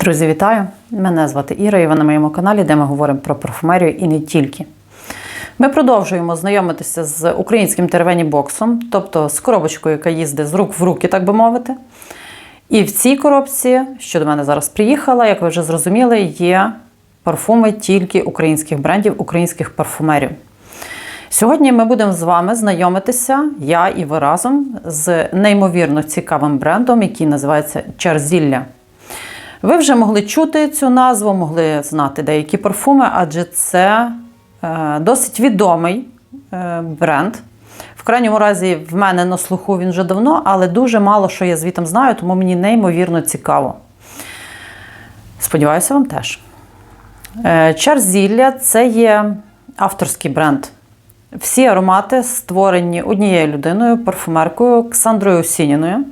Друзі, вітаю! Мене звати Іра, і ви на моєму каналі, де ми говоримо про парфумерію і не тільки. Ми продовжуємо знайомитися з українським тервені-боксом, тобто з коробочкою, яка їздить з рук в руки, так би мовити. І в цій коробці, що до мене зараз приїхала, як ви вже зрозуміли, є парфуми тільки українських брендів, українських парфумерів. Сьогодні ми будемо з вами знайомитися, я і ви разом, з неймовірно цікавим брендом, який називається Чарзілля. Ви вже могли чути цю назву, могли знати деякі парфуми, адже це е, досить відомий е, бренд. В крайньому разі, в мене на слуху він вже давно, але дуже мало що я звітом знаю, тому мені неймовірно цікаво. Сподіваюся, вам теж. Е, Чарзілля це є авторський бренд. Всі аромати створені однією людиною, парфумеркою Ксандрою Осініною, е,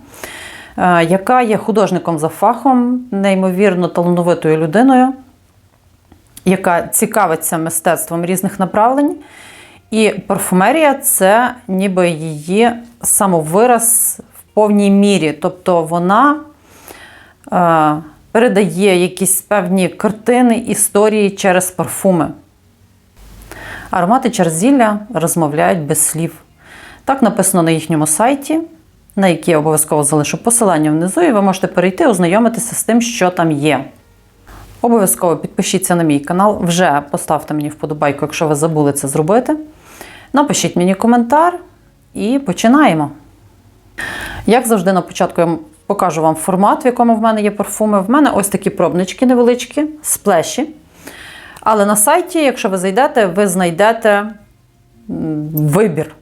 яка є художником за фахом, неймовірно талановитою людиною, яка цікавиться мистецтвом різних направлень. І парфумерія це ніби її самовираз в повній мірі. Тобто вона е, передає якісь певні картини, історії через парфуми. Аромати Чарзілля розмовляють без слів. Так написано на їхньому сайті, на який я обов'язково залишу посилання внизу, і ви можете перейти, ознайомитися з тим, що там є. Обов'язково підпишіться на мій канал, вже поставте мені вподобайку, якщо ви забули це зробити. Напишіть мені коментар і починаємо. Як завжди, на початку я покажу вам формат, в якому в мене є парфуми. В мене ось такі пробнички невеличкі, сплеші. Але на сайті, якщо ви зайдете, ви знайдете вибір.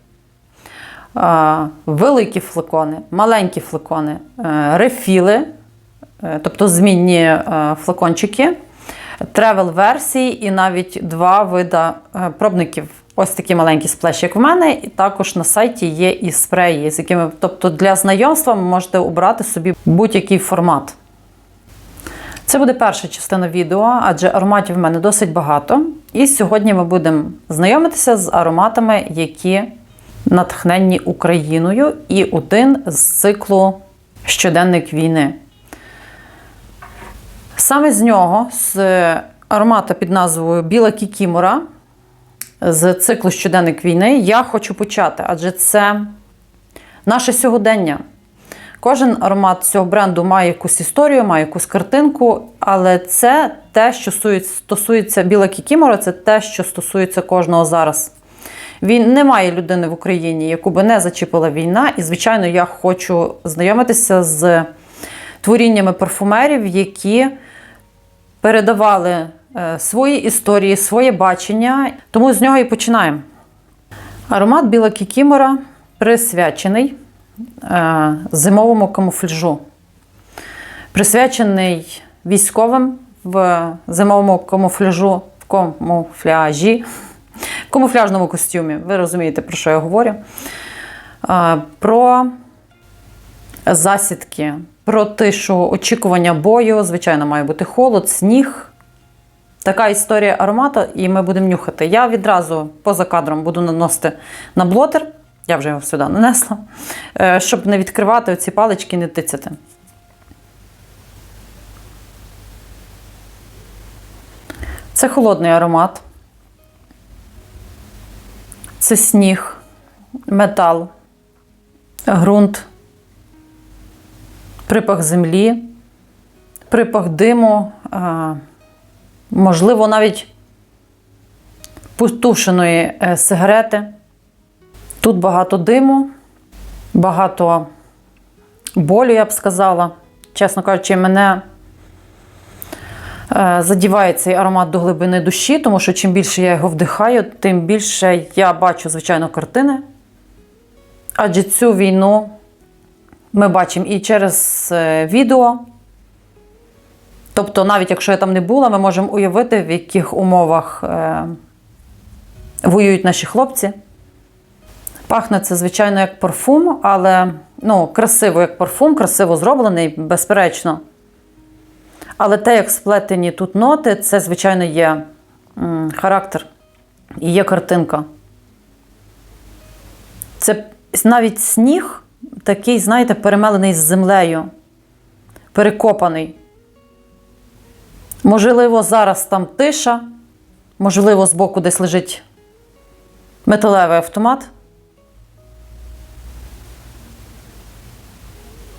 Великі флакони, маленькі флакони, рефіли, е, тобто змінні е, флакончики, тревел-версії і навіть два вида е, пробників. Ось такі маленькі сплеші, як в мене, і також на сайті є і спреї, з якими, тобто для знайомства ви можете обрати собі будь-який формат. Це буде перша частина відео, адже ароматів в мене досить багато. І сьогодні ми будемо знайомитися з ароматами, які натхненні Україною, і один з циклу Щоденник війни. Саме з нього, з аромата під назвою Біла Кікімора, з циклу Щоденник війни, я хочу почати, адже це наше сьогодення. Кожен аромат цього бренду має якусь історію, має якусь картинку, але це те, що стосується біла кікімора, це те, що стосується кожного зараз. Він немає людини в Україні, яку би не зачепила війна. І, звичайно, я хочу знайомитися з творіннями парфумерів, які передавали е, свої історії, своє бачення. Тому з нього і починаємо. Аромат біла кікімора присвячений. Е, зимовому камуфляжу. Присвячений військовим в зимовому камуфляжу, в камуфляжі, камуфляжному костюмі. Ви розумієте, про що я говорю? Про засідки, про тишу очікування бою. Звичайно, має бути холод, сніг. Така історія аромату, і ми будемо нюхати. Я відразу поза кадром буду наносити на блотер. Я вже його сюди нанесла, е, щоб не відкривати оці палички і не тицяти. Це холодний аромат. Це сніг, метал, ґрунт, припах землі, припах диму, можливо, навіть потушеної е, сигарети. Тут багато диму, багато болю, я б сказала. Чесно кажучи, мене задіває цей аромат до глибини душі, тому що чим більше я його вдихаю, тим більше я бачу, звичайно, картини. Адже цю війну ми бачимо і через е, відео. Тобто, навіть якщо я там не була, ми можемо уявити, в яких умовах е, воюють наші хлопці. Пахне це, звичайно, як парфум, але ну, красиво як парфум, красиво зроблений, безперечно. Але те, як сплетені тут ноти, це, звичайно, є характер і є картинка. Це навіть сніг такий, знаєте, перемелений з землею, перекопаний. Можливо, зараз там тиша, можливо, збоку десь лежить металевий автомат.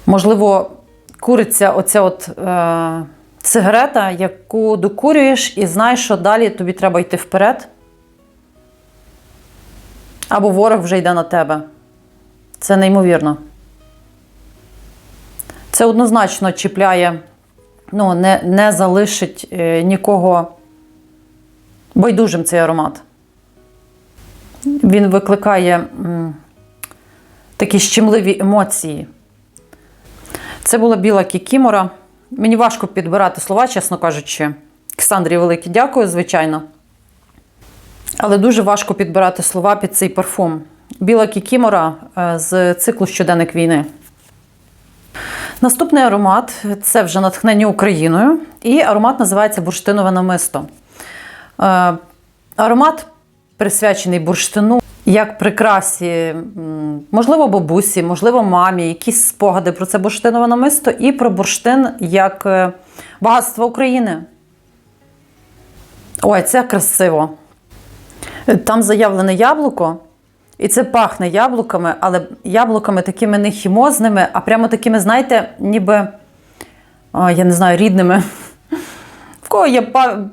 Можливо, куриться оця от е, сигарета, яку докурюєш, і знаєш, що далі тобі треба йти вперед. Або ворог вже йде на тебе. Це неймовірно. Це однозначно чіпляє, ну, не, не залишить е, нікого байдужим цей аромат. Він викликає м, такі щемливі емоції. Це була біла кікімора. Мені важко підбирати слова, чесно кажучи. Ксандрі велике дякую, звичайно. Але дуже важко підбирати слова під цей парфум. Біла кікімора е, з циклу щоденник війни. Наступний аромат це вже натхнення Україною. І аромат називається бурштинове намисто. Е, Аромат присвячений бурштину як прикрасі, можливо, бабусі, можливо, мамі, якісь спогади про це бурштинове намисто і про бурштин як е, багатство України. Ой, це красиво. Там заявлене яблуко, і це пахне яблуками, але яблуками такими не хімозними, а прямо такими, знаєте, ніби, а, я не знаю, рідними. В кого є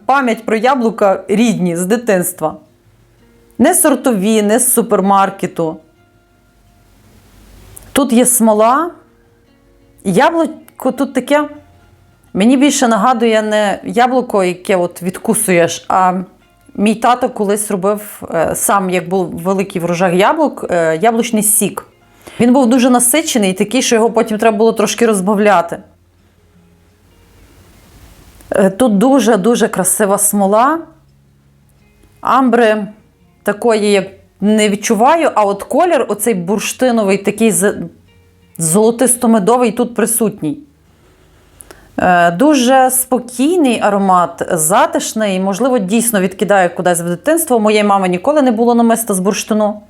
пам'ять про яблука рідні з дитинства? Не сортові, не з супермаркету. Тут є смола. Яблуко тут таке. Мені більше нагадує не яблуко, яке от відкусуєш, а мій тато колись робив е, сам, як був великий врожай яблук, е, яблучний сік. Він був дуже насичений, і такий, що його потім треба було трошки розбавляти. Е, Тут дуже-дуже красива смола. Амбри такої як не відчуваю, а от колір, оцей бурштиновий, такий золотисто-медовий, тут присутній. Е, Дуже спокійний аромат, затишний, можливо, дійсно відкидає кудись в дитинство. Моєї мами ніколи не було намиста з бурштину.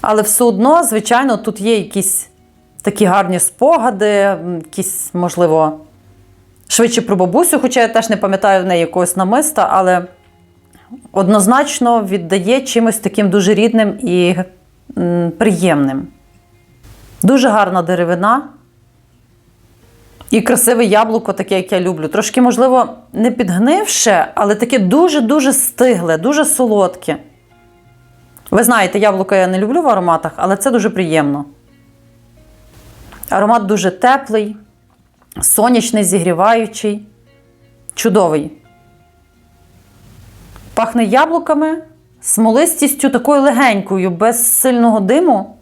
Але все одно, звичайно, тут є якісь такі гарні спогади, якісь, можливо, швидше про бабусю, хоча я теж не пам'ятаю в неї якогось намиста, але однозначно віддає чимось таким дуже рідним і приємним. Дуже гарна деревина. І красиве яблуко, таке, як я люблю. Трошки, можливо, не підгнивше, але таке дуже-дуже стигле, дуже солодке. Ви знаєте, яблуко я не люблю в ароматах, але це дуже приємно. Аромат дуже теплий, сонячний, зігріваючий, чудовий. Пахне яблуками, смолистістю такою легенькою, без сильного диму.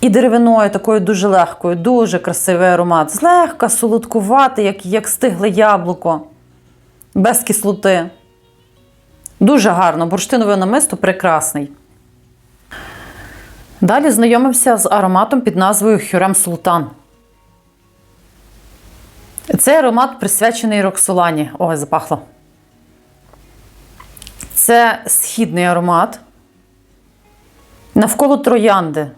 І деревиною такою дуже легкою, дуже красивий аромат. Злегка, солодкуватий, як, як стигле яблуко, без кислоти. Дуже гарно. Бурштинове намисто прекрасний. Далі знайомимося з ароматом під назвою Хюрем Султан. Цей аромат присвячений Роксолані. Ой, запахло. Це східний аромат. Навколо троянди.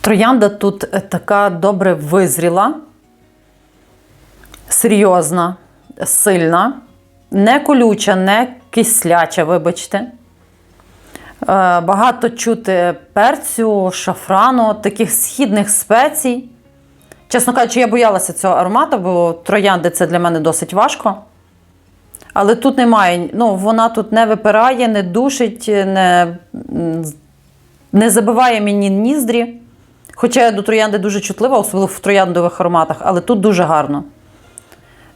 Троянда тут е, така добре визріла, серйозна, сильна, не колюча, не кисляча, вибачте. Е, Багато чути перцю, шафрану, таких східних спецій. Чесно кажучи, я боялася цього аромату, бо троянди це для мене досить важко. Але тут немає, ну, вона тут не випирає, не душить, не, не забиває мені ніздрі. Хоча я до троянди дуже чутлива, особливо в трояндових ароматах, але тут дуже гарно.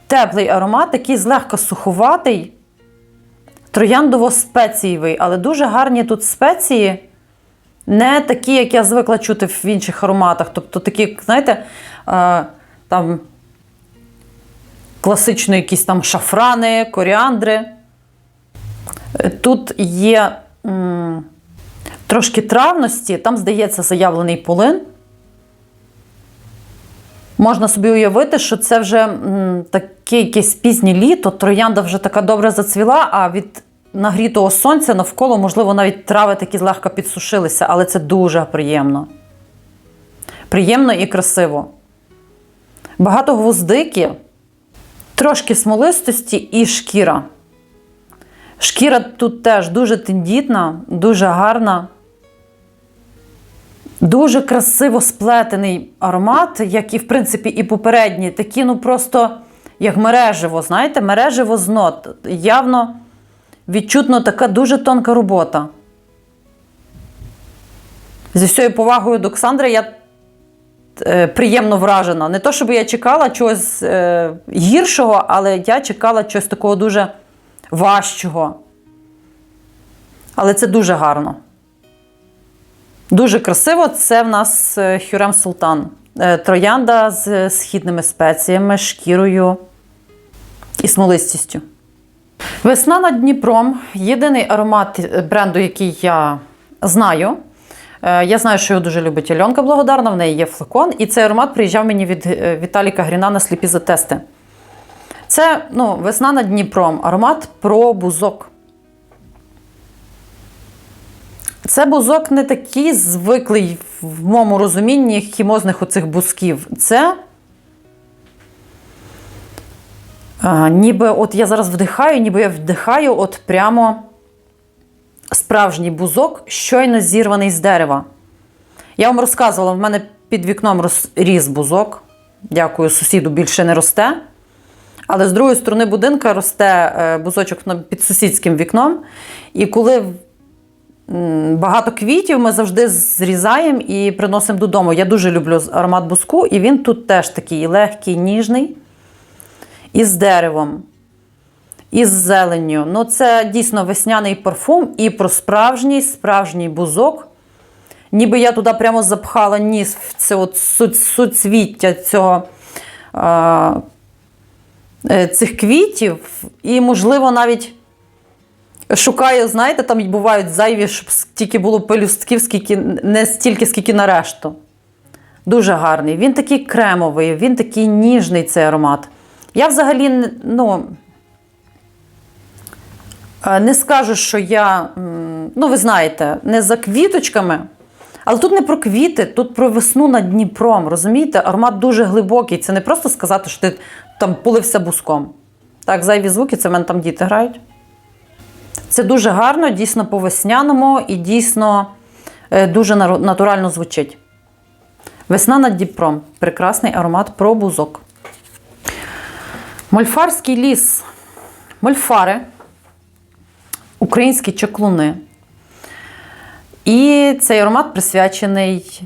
Теплий аромат, такий злегка суховатий, трояндово-спецієвий, але дуже гарні тут спеції, не такі, як я звикла чути в інших ароматах. Тобто такі, знаєте, е, там класично якісь там шафрани, коріандри. Е, Тут є м, трошки травності, там, здається, заявлений полин. Можна собі уявити, що це вже м, таке якесь пізнє літо, троянда вже така добре зацвіла, а від нагрітого сонця навколо, можливо, навіть трави такі злегка підсушилися, але це дуже приємно. Приємно і красиво. Багато гвоздики, Трошки смолистості і шкіра. Шкіра тут теж дуже тендітна, дуже гарна. Дуже красиво сплетений аромат, як і, в принципі, і попередні. Такі, ну просто як мереживо, знаєте, мереживо з нот. Явно відчутно така дуже тонка робота. Зі всією повагою до Оксандри я приємно вражена. Не то, щоб я чекала чогось е, гіршого, але я чекала чогось такого дуже важчого. Але це дуже гарно. Дуже красиво. Це в нас е, Хюрем Султан. Е, Троянда з східними спеціями, шкірою і смолистістю. Весна над Дніпром єдиний аромат е, бренду, який я знаю. Е, Я знаю, що його дуже любить Альонка Благодарна, в неї є флакон. І цей аромат приїжджав мені від е, Віталіка Гріна на сліпі затести. Це ну, весна над Дніпром, аромат про бузок. Це бузок не такий звиклий в моєму розумінні хімозних оцих бузків. Це а, ніби от я зараз вдихаю, ніби я вдихаю от прямо справжній бузок, щойно зірваний з дерева. Я вам розказувала, в мене під вікном ріс бузок. Дякую, сусіду більше не росте. Але з другої сторони будинка росте е, бузочок під сусідським вікном. І коли багато квітів ми завжди зрізаємо і приносимо додому. Я дуже люблю аромат буску, і він тут теж такий легкий, ніжний, і з деревом, і з зеленню. Ну, це дійсно весняний парфум і про справжній, справжній бузок. Ніби я туди прямо запхала ніс в це от суцвіття цього. Е, цих квітів, і, можливо, навіть шукаю, знаєте, там бувають зайві, щоб стільки було пелюстків, скільки, не стільки, скільки на решту. Дуже гарний. Він такий кремовий, він такий ніжний цей аромат. Я взагалі ну, не скажу, що я, ну, ви знаєте, не за квіточками. Але тут не про квіти, тут про весну над Дніпром. Розумієте, аромат дуже глибокий. Це не просто сказати, що ти там полився буском. Так, зайві звуки, це в мене там діти грають. Це дуже гарно, дійсно по-весняному і дійсно е, дуже натурально звучить. Весна над Дніпром. Прекрасний аромат про бузок. Мольфарський ліс. Мольфари. Українські чаклуни. І цей аромат присвячений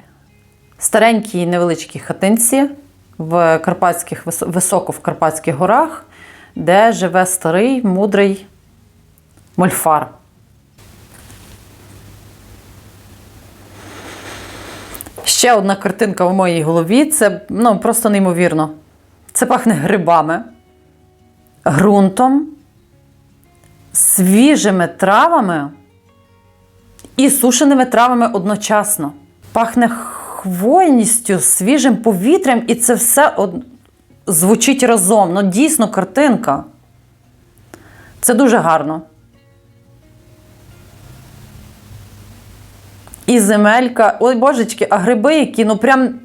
старенькій невеличкій хатинці в Карпатських, високо в Карпатських горах, де живе старий мудрий мольфар. Ще одна картинка в моїй голові це ну, просто неймовірно. Це пахне грибами, ґрунтом, свіжими травами і сушеними травами одночасно. Пахне хвойністю, свіжим повітрям, і це все од... звучить разом. Ну, дійсно, картинка. Це дуже гарно. І земелька. Ой, божечки, а гриби, які ну прям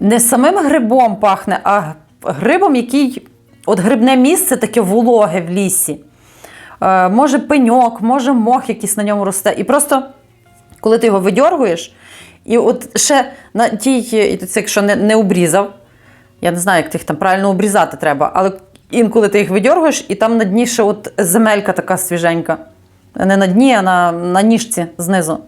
не самим грибом пахне, а грибом, який от грибне місце таке вологе в лісі. Е, може пеньок, може мох якийсь на ньому росте. І просто, коли ти його видьоргуєш, і от ще на тій, якщо не, не обрізав, я не знаю, як ти їх там правильно обрізати треба, але інколи ти їх видьоргуєш, і там на дні ще от земелька така свіженька. Не на дні, а на, на ніжці знизу.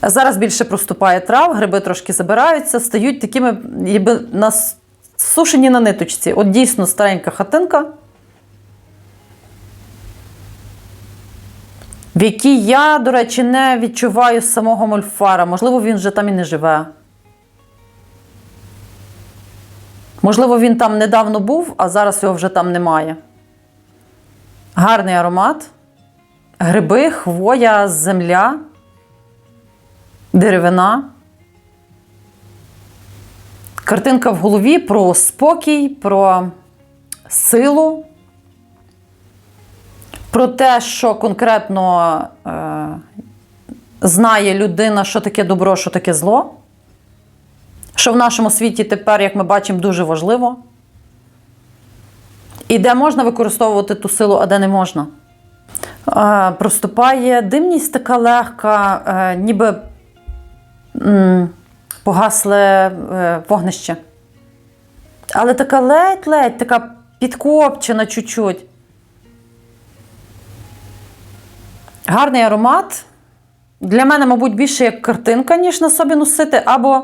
А зараз більше проступає трав, гриби трошки забираються, стають такими, ніби нас сушені на ниточці. От дійсно старенька хатинка, в якій я, до речі, не відчуваю самого мольфара. Можливо, він вже там і не живе. Можливо, він там недавно був, а зараз його вже там немає. Гарний аромат. Гриби, хвоя, земля, деревина. Картинка в голові про спокій, про силу, про те, що конкретно е, знає людина, що таке добро, що таке зло. що в нашому світі тепер, як ми бачимо, дуже важливо. І де можна використовувати ту силу, а де не можна. Е, Проступає димність така легка, е, ніби м, погасле е, вогнище. Але така ледь-ледь, така підкопчена чуть-чуть. Гарний аромат. Для мене, мабуть, більше як картинка, ніж на собі носити, або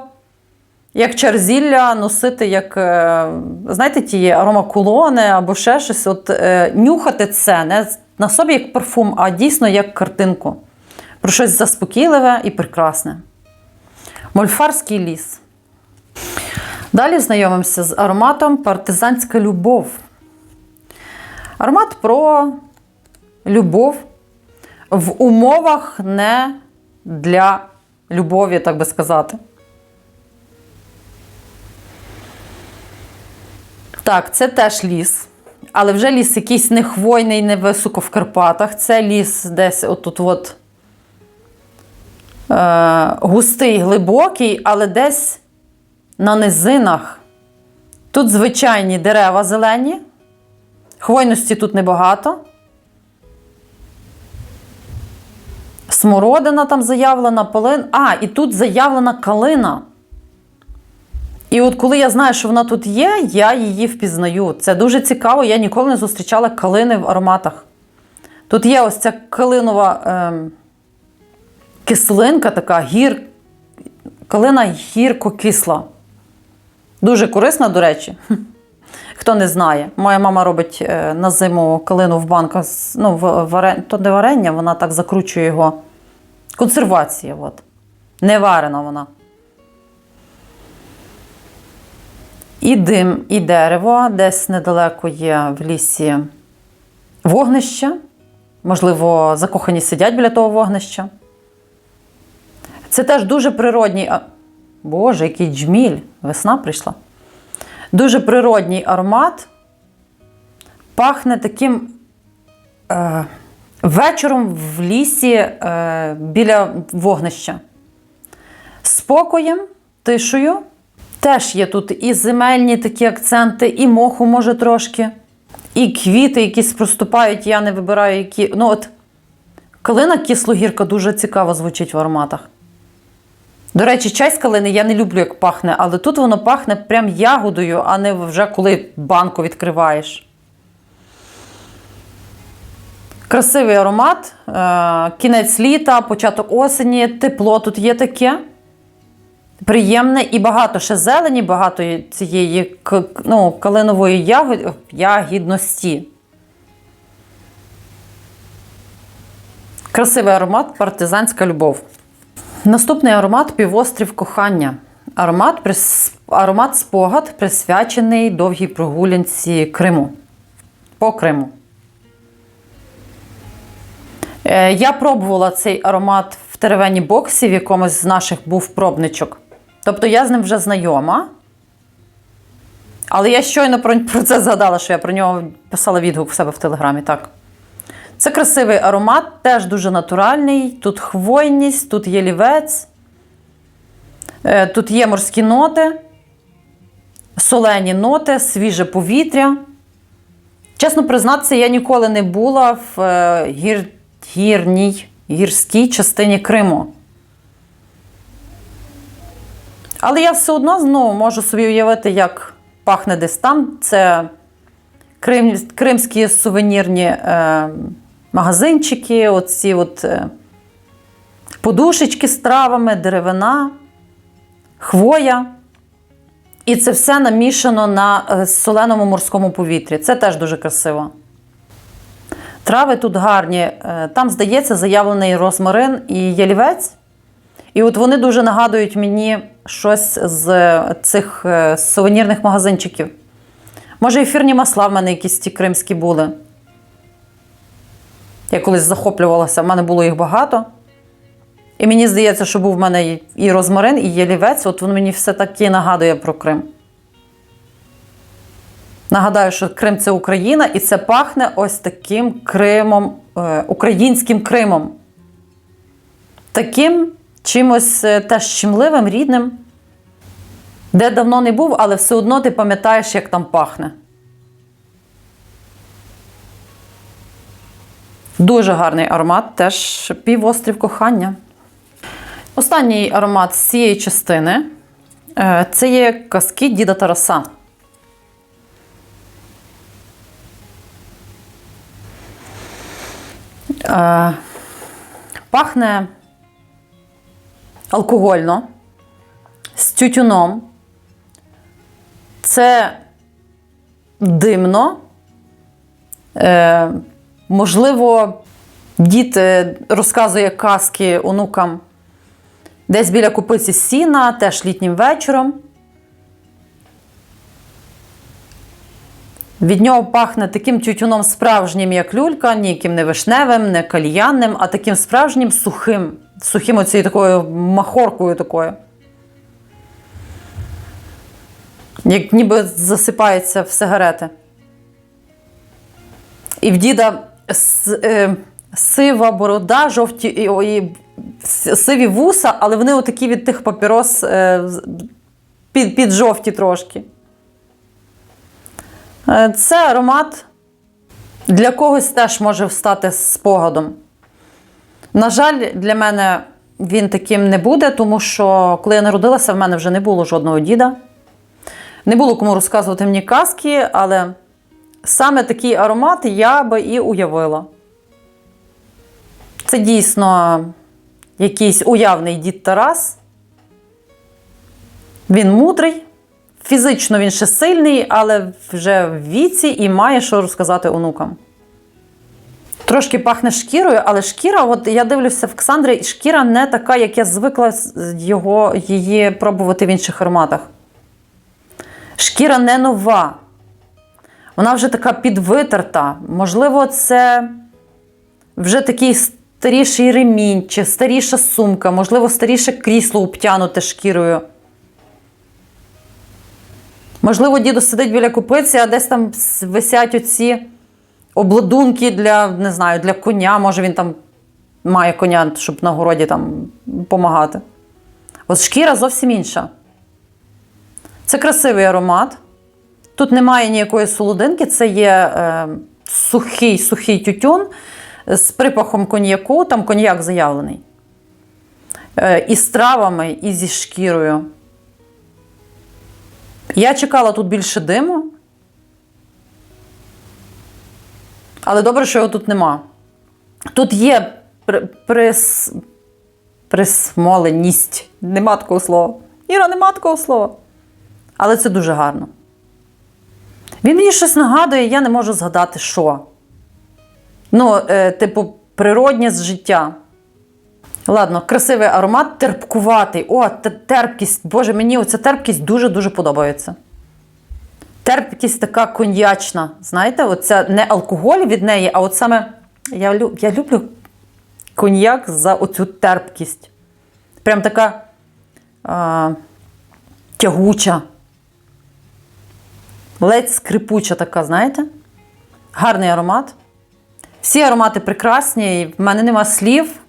як черзілля носити, як, е, знаєте, ті аромакулони або ще щось. От, е, нюхати це не на собі як парфум, а дійсно як картинку. Про щось заспокійливе і прекрасне. Мольфарський ліс. Далі знайомимося з ароматом Партизанська любов. Аромат про любов в умовах не для любові, так би сказати. Так, це теж ліс. Але вже ліс якийсь не хвойний, не високо в Карпатах. Це ліс десь отут от, е, густий, глибокий, але десь на низинах. Тут звичайні дерева зелені. Хвойності тут небагато. Смородина там заявлена, полин. А, і тут заявлена калина. І от коли я знаю, що вона тут є, я її впізнаю. Це дуже цікаво. Я ніколи не зустрічала калини в ароматах. Тут є ось ця калинова ем, кислинка, така гір, калина гірко-кисла. Дуже корисна, до речі. Хто не знає, моя мама робить е, на зиму калину в банках, ну, в, варен... то не варення, вона так закручує його. Консервація, от. Не варена вона. І дим, і дерево. Десь недалеко є в лісі вогнище. Можливо, закохані сидять біля того вогнища. Це теж дуже природній. Боже, який джміль! Весна прийшла. Дуже природній аромат. Пахне таким е, вечором в лісі е, біля вогнища. Спокоєм, тишею. Теж є тут і земельні такі акценти, і моху, може, трошки, і квіти, якісь проступають, я не вибираю, які. Ну, от, калина кислогірка дуже цікаво звучить в ароматах. До речі, чай з калини я не люблю, як пахне, але тут воно пахне прям ягодою, а не вже коли банку відкриваєш. Красивий аромат, е, кінець літа, початок осені, тепло тут є таке. Приємне і багато ще зелені, багато цієї ну, калинової ягод- ягідності. Красивий аромат, партизанська любов. Наступний аромат півострів кохання. Аромат, прис- аромат спогад, присвячений довгій прогулянці Криму. По Криму. Е, Я пробувала цей аромат в теревені боксі, в якомусь з наших був пробничок. Тобто я з ним вже знайома. Але я щойно про, це згадала, що я про нього писала відгук в себе в телеграмі. Так. Це красивий аромат, теж дуже натуральний. Тут хвойність, тут є лівець, е, тут є морські ноти, солені ноти, свіже повітря. Чесно признатися, я ніколи не була в е, гір, гірній, гірській частині Криму. Але я все одно знову можу собі уявити, як пахне десь там. Це крим, кримські сувенірні е, магазинчики, оці от, е, подушечки з травами, деревина, хвоя. І це все намішано на е, соленому морському повітрі. Це теж дуже красиво. Трави тут гарні. Е, Там, здається, заявлений розмарин і ялівець. І от вони дуже нагадують мені щось з цих е, сувенірних магазинчиків. Може, ефірні масла в мене якісь ті кримські були. Я колись захоплювалася, в мене було їх багато. І мені здається, що був в мене і- розмарин, і ялівець. От він мені все таки нагадує про Крим. Нагадаю, що Крим це Україна, і це пахне ось таким Кримом, е, українським Кримом. Таким чимось е, теж щемливим, рідним. Де давно не був, але все одно ти пам'ятаєш, як там пахне. Дуже гарний аромат, теж півострів кохання. Останній аромат з цієї частини е, це є казки Діда Тараса. Пахне алкогольно, з тютюном. Це димно. Е, можливо, дід е, розказує казки онукам десь біля купиці сіна, теж літнім вечором. Від нього пахне таким тютюном справжнім, як люлька, ніяким не вишневим, не кальянним, а таким справжнім сухим, сухим оцією такою махоркою такою. Як ніби засипається в сигарети. І в діда с- е, сива борода, жовті і, і сиві вуса, але вони отакі від тих папірос е, під, під жовті трошки. Е, Це аромат для когось теж може стати спогадом. На жаль, для мене він таким не буде, тому що коли я народилася, в мене вже не було жодного діда. Не було кому розказувати мені казки, але саме такий аромат я би і уявила. Це дійсно якийсь уявний дід Тарас. Він мудрий, фізично він ще сильний, але вже в віці і має що розказати онукам. Трошки пахне шкірою, але шкіра, от я дивлюся в Ксандрі, шкіра не така, як я звикла його, її пробувати в інших ароматах. Шкіра не нова. Вона вже така підвитерта. Можливо, це вже такий старіший ремінь, чи старіша сумка, можливо, старіше крісло обтянуте шкірою. Можливо, діду сидить біля купиці, а десь там висять оці обладунки для, не знаю, для коня. Може, він там має коня, щоб на городі там допомагати. От шкіра зовсім інша. Це красивий аромат. Тут немає ніякої солодинки, це є е, сухий сухий тютюн з припахом коньяку, там коньяк заявлений. Е, і з травами, і зі шкірою. Я чекала тут більше диму. Але добре, що його тут нема. Тут є при- прис... присмоленість. Нема такого слова. Іра, нема такого слова. Але це дуже гарно. Він мені щось нагадує, я не можу згадати, що. Ну, е, типу, природнє життя. Ладно, красивий аромат, терпкуватий. О, терпкість. Боже, мені оця терпкість дуже-дуже подобається. Терпкість така коньячна. Знаєте, оце не алкоголь від неї, а от саме я, лю- я люблю коньяк за оцю терпкість. Прям така а, тягуча. Ледь скрипуча така, знаєте? Гарний аромат. Всі аромати прекрасні, і в мене нема слів.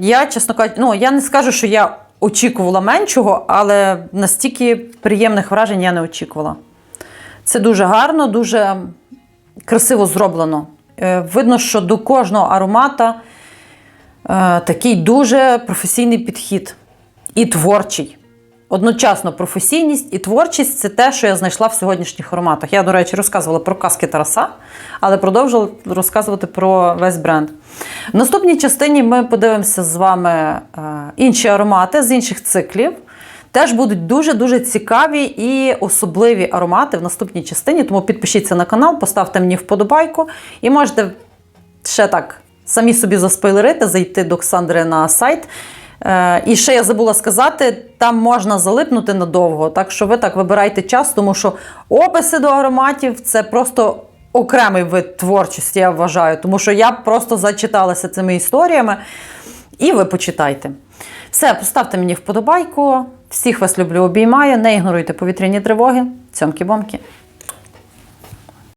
Я, чесно кажучи, ну, я не скажу, що я очікувала меншого, але настільки приємних вражень я не очікувала. Це дуже гарно, дуже красиво зроблено. Е, Видно, що до кожного аромата е, такий дуже професійний підхід і творчий. Одночасно професійність і творчість це те, що я знайшла в сьогоднішніх ароматах. Я, до речі, розказувала про казки Тараса, але продовжила розказувати про весь бренд. В наступній частині ми подивимося з вами е, інші аромати з інших циклів. Теж будуть дуже-дуже цікаві і особливі аромати в наступній частині. Тому підпишіться на канал, поставте мені вподобайку і можете ще так самі собі заспойлерити, зайти до Ксандри на сайт. Е, І ще я забула сказати, там можна залипнути надовго. Так що ви так вибирайте час, тому що описи до ароматів це просто окремий вид творчості, я вважаю. Тому що я просто зачиталася цими історіями. І ви почитайте. Все, поставте мені вподобайку. Всіх вас люблю, обіймаю. Не ігноруйте повітряні тривоги. Цьомки-бомки.